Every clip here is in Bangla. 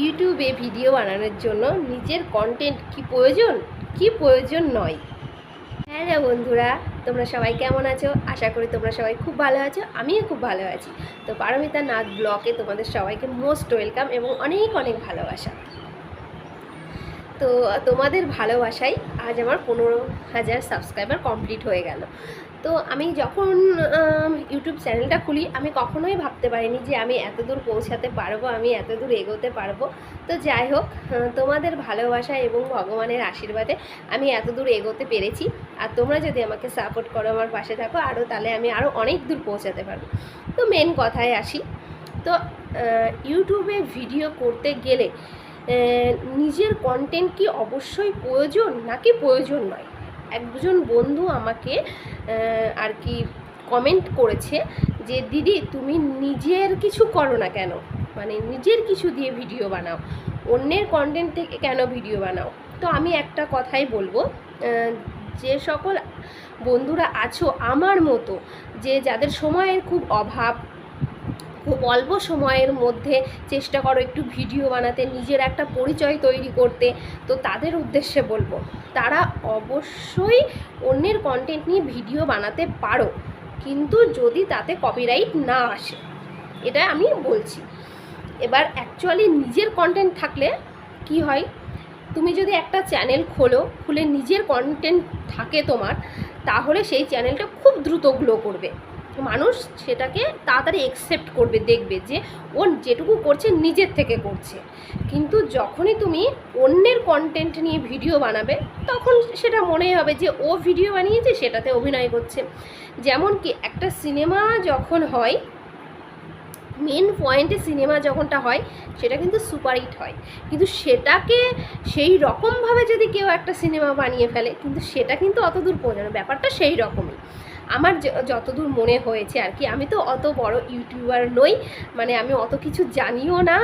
ইউটিউবে ভিডিও বানানোর জন্য নিজের কন্টেন্ট কি প্রয়োজন? কি প্রয়োজন নয়? হ্যাঁ বন্ধুরা, তোমরা সবাই কেমন আছো? আশা করি তোমরা সবাই খুব ভালো আছো, আমিও খুব ভালো আছি। তো পারমিতা নাথ ব্লকে তোমাদের সবাইকে মোস্ট ওয়েলকাম এবং অনেক অনেক ভালোবাসা। তো তোমাদের ভালোবাসায় আজ আমার পনেরো হাজার সাবস্ক্রাইবার কমপ্লিট হয়ে গেল। তো আমি যখন ইউটিউব চ্যানেলটা খুলি, আমি কখনোই ভাবতে পারিনি যে আমি এত দূর পৌঁছাতে পারব, আমি এত দূর এগোতে পারব। তো যাই হোক তোমাদের ভালোবাসা এবং ভগবানের আশীর্বাদে আমি এত দূর এগোতে পেরেছি। আর তোমরা যদি আমাকে সাপোর্ট করো, আমার পাশে থাকো আরও তাহলে আমি আরও অনেক দূর পৌঁছাতে পারব। তো মেন কথায় আসি। তো ইউটিউবে ভিডিও করতে গেলে নিজের কন্টেন্ট কি অবশ্যই প্রয়োজন নাকি প্রয়োজন নয়? একজন বন্ধু আমাকে আর কি কমেন্ট করেছে যে, দিদি, তুমি নিজের কিছু করো না কেন? মানে নিজের কিছু দিয়ে ভিডিও বানাও। অন্যের কন্টেন্ট থেকে কেন ভিডিও বানাও? তো আমি একটা কথাই বলব যে সকল বন্ধুরা আছো আমার মতো, যে যাদের সময়ের খুব অভাব খুব অল্প সময়ের মধ্যে চেষ্টা করো একটু ভিডিও বানাতে, নিজের একটা পরিচয় তৈরি করতে। তো তাদের উদ্দেশ্যে বলব, তারা অবশ্যই অন্যের কন্টেন্ট নিয়ে ভিডিও বানাতে পারো, কিন্তু যদি তাতে কপিরাইট না আসে, এটা আমি বলছি। এবার অ্যাকচুয়ালি নিজের কন্টেন্ট থাকলে কি হয়? তুমি যদি একটা চ্যানেল খোলো, খুলে নিজের কন্টেন্ট থাকে তোমার, তাহলে সেই চ্যানেলটা খুব দ্রুত গ্লো করবে। মানুষ সেটাকে তাড়াতাড়ি একসেপ্ট করবে, দেখবে যে ও যেটুকু করছে নিজের থেকে করছে। কিন্তু যখনই তুমি অন্যের কন্টেন্ট নিয়ে ভিডিও বানাবে, তখন সেটা মনে হবে যে ও ভিডিও বানিয়েছে, সেটাতে অভিনয় করছে। যেমন কি একটা সিনেমা যখন হয় মেন পয়েন্টে সিনেমা যখনটা হয়, সেটা কিন্তু সুপারহিট হয়। কিন্তু সেটাকে সেই রকমভাবে যদি কেউ একটা সিনেমা বানিয়ে ফেলে, কিন্তু সেটা কিন্তু অত দূর পৌঁছানো ব্যাপারটা সেই রকমই। আমার যতদূর মনে হয়েছে আর কি, আমি তো অত বড় ইউটিউবার নই মানে আমি অত কিছু জানিও না।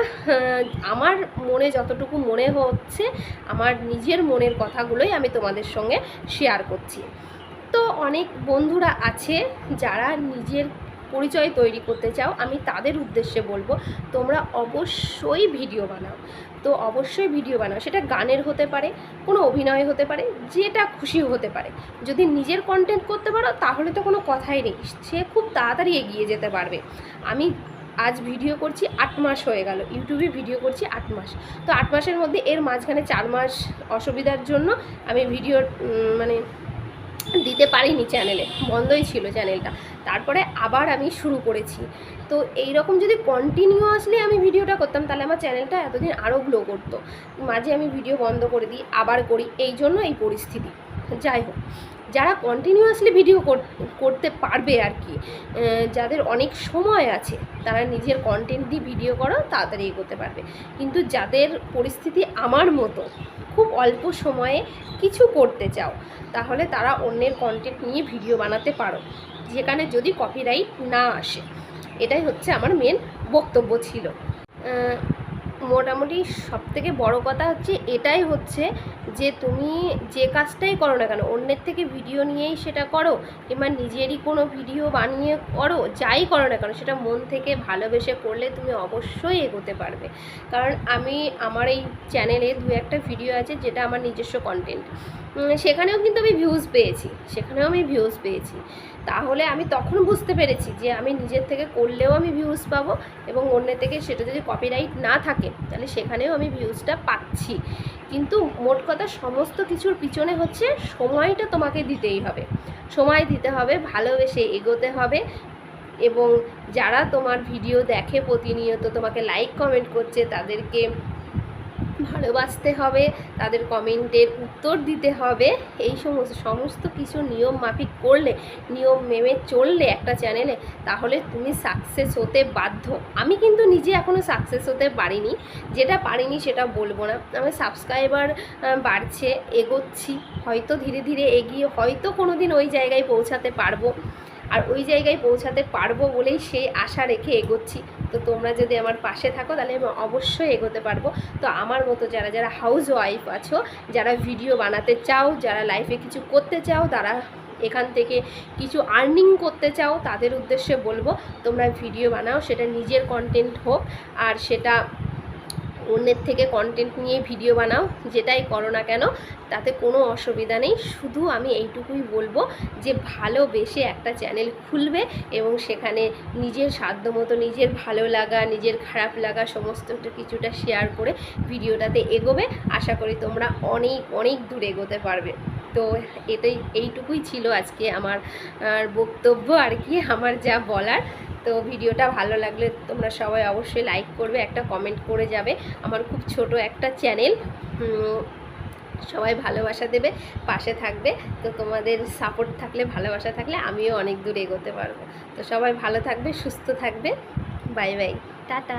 আমার মনে যতটুকু মনে হচ্ছে, আমার নিজের মনের কথাগুলোই আমি তোমাদের সঙ্গে শেয়ার করছি। তো অনেক বন্ধুরা আছে যারা নিজের পরিচয় তৈরি করতে চাও, আমি তাদের উদ্দেশ্যে বলব, তোমরা অবশ্যই ভিডিও বানাও। তো অবশ্যই ভিডিও বানাও। সেটা গানের হতে পারে, কোনো অভিনয় হতে পারে, যেটা খুশি হতে পারে। যদি নিজের কন্টেন্ট করতে পারো, তাহলে তো কোনো কথাই নেই। সে খুব তাড়াতাড়ি এগিয়ে যেতে পারবে। আমি আজ ভিডিও করছি আট মাস হয়ে গেল। ইউটিউবে ভিডিও করছি আট মাস। তো আট মাসের মধ্যে এর মাঝখানে চার মাস অসুবিধার জন্য আমি ভিডিও মানে দিতে পারিনি চ্যানেলে বন্ধই ছিল চ্যানেলটা তারপরে আবার আমি শুরু করেছি। তো এই রকম যদি কন্টিনিউয়াসলি আমি ভিডিওটা করতাম, তাহলে আমার চ্যানেলটা এতদিন আরও গ্লো করতো। মাঝে আমি ভিডিও বন্ধ করে দিই, আবার করি। এই জন্য এই পরিস্থিতি। যাই হোক। যারা কন্টিনিউয়াসলি ভিডিও করতে পারবে আর কি যাদের অনেক সময় আছে, তারা নিজের কন্টেন্ট দিয়ে ভিডিও করো তাড়াতাড়ি এগোতে পারবে। কিন্তু যাদের পরিস্থিতি আমার মতো, খুব অল্প সময়ে কিছু করতে চাও, তাহলে তারা অন্যের কন্টেন্ট নিয়ে ভিডিও বানাতে পারো, যেখানে যদি কপিরাইট না আসে। এটাই হচ্ছে আমার মেন বক্তব্য ছিল। মোটামুটি সব থেকে বড় কথা হচ্ছে এটাই হচ্ছে যে তুমি যে কাজটাই করো না কেন, অন্যের থেকে ভিডিও নিয়েই সেটা করো কিংবা নিজেরই কোনো ভিডিও বানিয়ে করো, যাই করো না কেন, সেটা মন থেকে ভালোবেসে করলে তুমি অবশ্যই এগোতে পারবে। কারণ আমি, আমার এই চ্যানেলে দু একটা ভিডিও আছে যেটা আমার নিজস্ব কন্টেন্ট সেখানেও কিন্তু আমি ভিউজ পেয়েছি, সেখানেও আমি ভিউজ পেয়েছি। তাহলে আমি তখন বুঝতে পেরেছি যে আমি নিজের থেকে করলেও আমি ভিউজ পাবো এবং অন্যের থেকে সেটা যদি কপিরাইট না থাকে, তাহলে সেখানেও আমি ভিউজটা পাচ্ছি। কিন্তু মোট কথা সমস্ত কিছুর পিছনে হচ্ছে সময়টা তোমাকে দিতেই হবে। সময় দিতে হবে, ভালোবেসে এগোতে হবে এবং যারা তোমার ভিডিও দেখে প্রতিনিয়ত তোমাকে লাইক কমেন্ট করছে, তাদেরকে ভালোবাসতে হবে, তাদের কমেন্টের উত্তর দিতে হবে। এই সমস্ত সমস্ত কিছু নিয়ম মাফিক করলে, নিয়ম মেমে চললে একটা চ্যানেলে, তাহলে তুমি সাকসেস হতে বাধ্য। আমি কিন্তু নিজে এখনও সাকসেস হতে পারিনি। যেটা পারিনি সেটা বলব না। আমার সাবস্ক্রাইবার বাড়ছে, এগোচ্ছি। হয়তো ধীরে ধীরে এগিয়ে, হয়তো কোনো দিন ওই জায়গায় পৌঁছাতে পারব। আর ওই জায়গায় পৌঁছাতে পারব বলেই সেই আশা রেখে এগোচ্ছি। তো তোমরা যদি আমার পাশে থাকো, তাহলে আমি অবশ্যই এগোতে পারব। তো আমার মতো যারা যারা হাউস ওয়াইফ আছো, যারা ভিডিও বানাতে চাও, যারা লাইফে কিছু করতে চাও, তারা এখান থেকে কিছু আর্নিং করতে চাও, তাদের উদ্দেশ্যে বলব, তোমরা ভিডিও বানাও, সেটা নিজের কন্টেন্ট হোক, আর সেটা অন্যের থেকে কন্টেন্ট নিয়ে ভিডিও বানাও, যেটাই করো না কেন, তাতে কোনো অসুবিধা নেই। শুধু আমি এইটুকুই বলব যে ভালোবেসে একটা চ্যানেল খুলবে এবং সেখানে নিজের সাধ্য মতো নিজের ভালো লাগা, নিজের খারাপ লাগা সমস্ত কিছুটা শেয়ার করে ভিডিওটাতে এগোবে। আশা করি তোমরা অনেক অনেক দূর এগোতে পারবে। তো এটাই, এইটুকুই ছিল আজকে আমার বক্তব্য আর কি, আমার যা বলার। তো ভিডিওটা ভালো লাগলে তোমরা সবাই অবশ্যই লাইক করবে, একটা কমেন্ট করে যাবে। আমার খুব ছোট একটা চ্যানেল সবাই ভালোবাসা দেবে, পাশে থাকবে। তো তোমাদের সাপোর্ট থাকলে, ভালোবাসা থাকলে আমিও অনেক দূর এগোতে পারব। তো সবাই ভালো থাকবে, সুস্থ থাকবে। Bye bye tata.